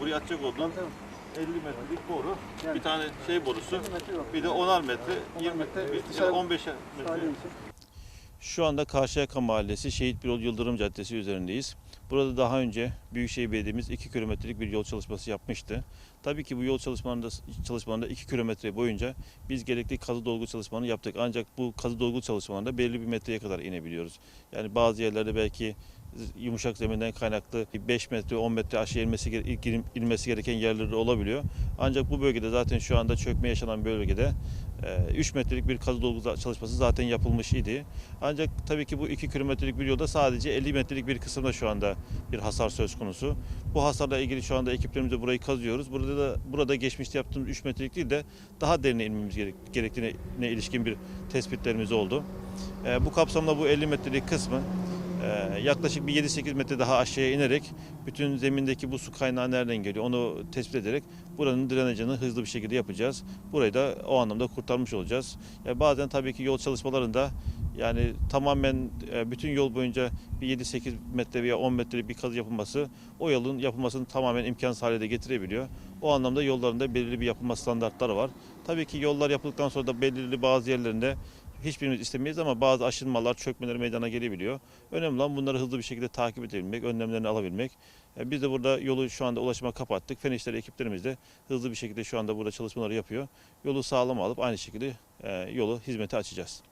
boruyu açacak oldun. Tamam. 50 metrelik boru, Yani. bir tane şey borusu, 50 metre yok. bir de 10'ar metre, 10'ar 20 metre, bir- dışarı- 15 Saniye metre. Şu anda Karşıyaka Mahallesi Şehit Birol Yıldırım Caddesi üzerindeyiz. Burada daha önce Büyükşehir Belediye'miz 2 kilometrelik bir yol çalışması yapmıştı. Tabii ki bu yol çalışmalarında, çalışmalarında 2 kilometre boyunca biz gerekli kazı dolgu çalışmalarını yaptık. Ancak bu kazı dolgu çalışmalarında belli bir metreye kadar inebiliyoruz. Yani bazı yerlerde belki yumuşak zeminden kaynaklı 5 metre 10 metre aşağı inmesi, inmesi gereken yerleri olabiliyor. Ancak bu bölgede zaten şu anda çökme yaşanan bölgede 3 metrelik bir kazı dolgu çalışması zaten yapılmış idi. Ancak tabii ki bu 2 kilometrelik bir yolda sadece 50 metrelik bir kısımda şu anda bir hasar söz konusu. Bu hasarla ilgili şu anda ekiplerimizle burayı kazıyoruz. Burada da burada geçmişte yaptığımız 3 metrelik değil de daha derine inmemiz gerek, gerektiğine ilişkin bir tespitlerimiz oldu. Bu kapsamda bu 50 metrelik kısmı yaklaşık bir 7-8 metre daha aşağıya inerek bütün zemindeki bu su kaynağı nereden geliyor onu tespit ederek buranın drenajını hızlı bir şekilde yapacağız. Burayı da o anlamda kurtarmış olacağız. Ya bazen tabii ki yol çalışmalarında yani tamamen e, bütün yol boyunca bir 7-8 metre veya 10 metrelik bir kazı yapılması o yolun yapılmasını tamamen imkansız hale de getirebiliyor. O anlamda yollarında belirli bir yapılma standartları var. Tabii ki yollar yapıldıktan sonra da belirli bazı yerlerinde hiçbirimiz istemeyiz ama bazı aşınmalar, çökmeler meydana gelebiliyor. Önemli olan bunları hızlı bir şekilde takip edebilmek, önlemlerini alabilmek. E, Biz de burada yolu şu anda ulaşıma kapattık. Fen ekiplerimiz de hızlı bir şekilde şu anda burada çalışmaları yapıyor. Yolu sağlam alıp aynı şekilde e, yolu hizmete açacağız.